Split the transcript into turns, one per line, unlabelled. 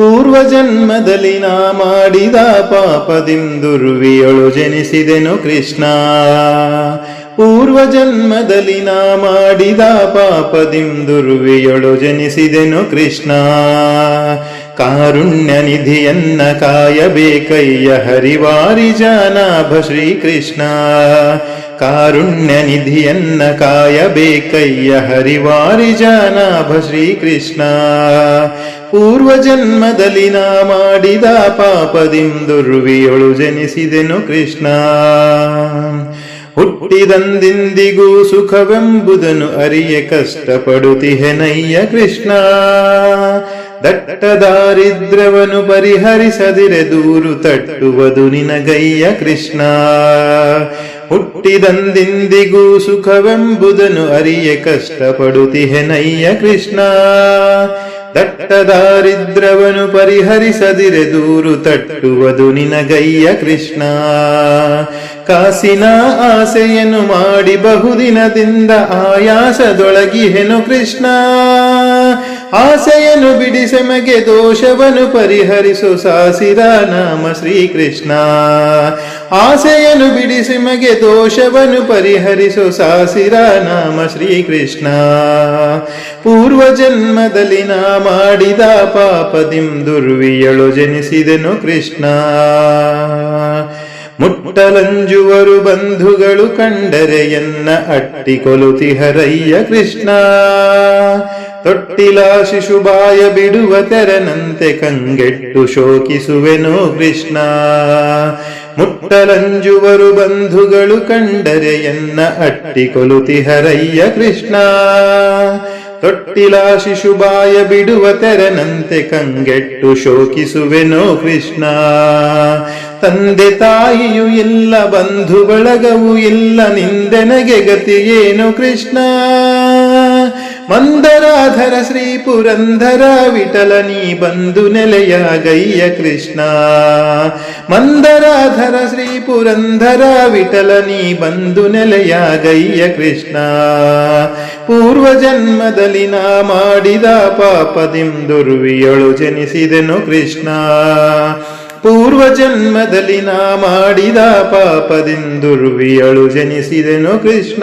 ಪೂರ್ವ ಜನ್ಮದಲ್ಲಿ ನಾ ಮಾಡಿದ ಪಾಪದಿಂ ದುರ್ವಿಯೊಳು ಜನಿಸಿದೆನು ಕೃಷ್ಣ. ಪೂರ್ವ ಜನ್ಮದಲ್ಲಿ ನಾ ಮಾಡಿದ ಪಾಪದಿಂ ದುರ್ವಿಯೊಳು ಜನಿಸಿದೆನು ಕೃಷ್ಣ. ಕಾರುಣ್ಯ ನಿಧಿಯನ್ನ ಕಾಯಬೇಕಯ್ಯ ಹರಿವಾರಿ ಜಾನಾಭ ಶ್ರೀಕೃಷ್ಣ. ಕಾರುಣ್ಯ ನಿಧಿಯನ್ನ ಕಾಯಬೇಕಯ್ಯ ಹರಿವಾರಿ ಜಾನಾಭ ಶ್ರೀಕೃಷ್ಣ. ಪೂರ್ವ ಜನ್ಮದಲ್ಲಿ ನಾ ಮಾಡಿದ ಪಾಪದಿಂದುರ್ವಿಯೊಳು ಜನಿಸಿದೆನು ಕೃಷ್ಣ. ಹುಟ್ಟಿದಂದಿಂದಿಗೂ ಸುಖವೆಂಬುದನ್ನು ಅರಿಯ ಕಷ್ಟಪಡುತ್ತಿಹೆನಯ್ಯ ಕೃಷ್ಣ. ದಟ್ಟ ದಾರಿದ್ರ್ಯವನು ಪರಿಹರಿಸದಿರೆ ದೂರು ತಟ್ಟುವುದು ನಿನಗಯ್ಯ ಕೃಷ್ಣ. ಹುಟ್ಟಿದಂದಿಂದಿಗೂ ಸುಖವೆಂಬುದನ್ನು ಅರಿಯ ಕಷ್ಟಪಡುತ್ತಿಹೆನಯ್ಯ ಕೃಷ್ಣ. ದಟ್ಟ ದಾರಿದ್ರ್ಯವನು ಪರಿಹರಿಸದಿರೆ ದೂರು ತಟ್ಟುವುದು ನಿನಗಯ್ಯ ಕೃಷ್ಣ. ಕಾಸಿನ ಆಸೆಯನ್ನು ಮಾಡಿ ಬಹುದಿನದಿಂದ ಆಯಾಸದೊಳಗಿಹೆನು ಕೃಷ್ಣ. ಆಸೆಯನ್ನು ಬಿಡಿಸೆಮಗೆ ದೋಷವನ್ನು ಪರಿಹರಿಸು ಸಾಸಿರ ನಾಮ ಶ್ರೀಕೃಷ್ಣ. ಆಸೆಯನ್ನು ಬಿಡಿಸಿಮಗೆ ದೋಷವನ್ನು ಪರಿಹರಿಸು ಸಾಸಿರ ನಾಮ ಶ್ರೀಕೃಷ್ಣ. ಪೂರ್ವ ಜನ್ಮದಲ್ಲಿ ನಾ ಮಾಡಿದ ಪಾಪದಿಂ ದುರ್ವಿಯಳು ಜನಿಸಿದೆನು ಕೃಷ್ಣ. ಮುಟ್ಟಲಂಜುವರು ಬಂಧುಗಳು ಕಂಡರೆ ಎನ್ನ ಅಟ್ಟಿ ಕೊಲುತಿಹರಯ್ಯ ಕೃಷ್ಣ. ತೊಟ್ಟಿಲ ಶಿಶುಬಾಯ ಬಿಡುವ ತೆರನಂತೆ ಕಂಗೆಟ್ಟು ಶೋಕಿಸುವೆನು ಕೃಷ್ಣ. ಮುಟ್ಟಲಂಜುವರು ಬಂಧುಗಳು ಕಂಡರೆ ಎನ್ನ ಅಟ್ಟಿ ಕೊಲುತಿಹರಯ್ಯ ಕೃಷ್ಣ. ತೊಟ್ಟಿಲ ಶಿಶುಬಾಯ ಬಿಡುವ ತೆರನಂತೆ ಕಂಗೆಟ್ಟು ಶೋಕಿಸುವೆನೋ ಕೃಷ್ಣ. ತಂದೆ ತಾಯಿಯು ಇಲ್ಲ ಬಂಧು ಬಳಗವು ಇಲ್ಲ ನಿಂದೆನಗೆ ಗತಿಯೇನು ಕೃಷ್ಣ. ಮಂದರಾಧರ ಶ್ರೀ ಪುರಂದರ ವಿಠಲ, ನೀ ನೆಲೆಯ ಗಯ್ಯ ಕೃಷ್ಣ. ಮಂದರಾಧರ ಶ್ರೀ ಪುರಂದರ ವಿಠಲ, ನೀ ಬಂದು ನೆಲೆಯಾಗಯ್ಯ ಕೃಷ್ಣ. ಪೂರ್ವ ಜನ್ಮದಲ್ಲಿ ನಾ ಮಾಡಿದ ಪಾಪದಿಂ ದುರ್ವಿಯೊಳು ಜನಿಸಿದೆನು ಕೃಷ್ಣ. ಪೂರ್ವ ಜನ್ಮದಲ್ಲಿ ನಾ ಮಾಡಿದ ಪಾಪದಿಂ ದುರ್ವಿಯಳು ಜನಿಸಿದೆನು ಕೃಷ್ಣ.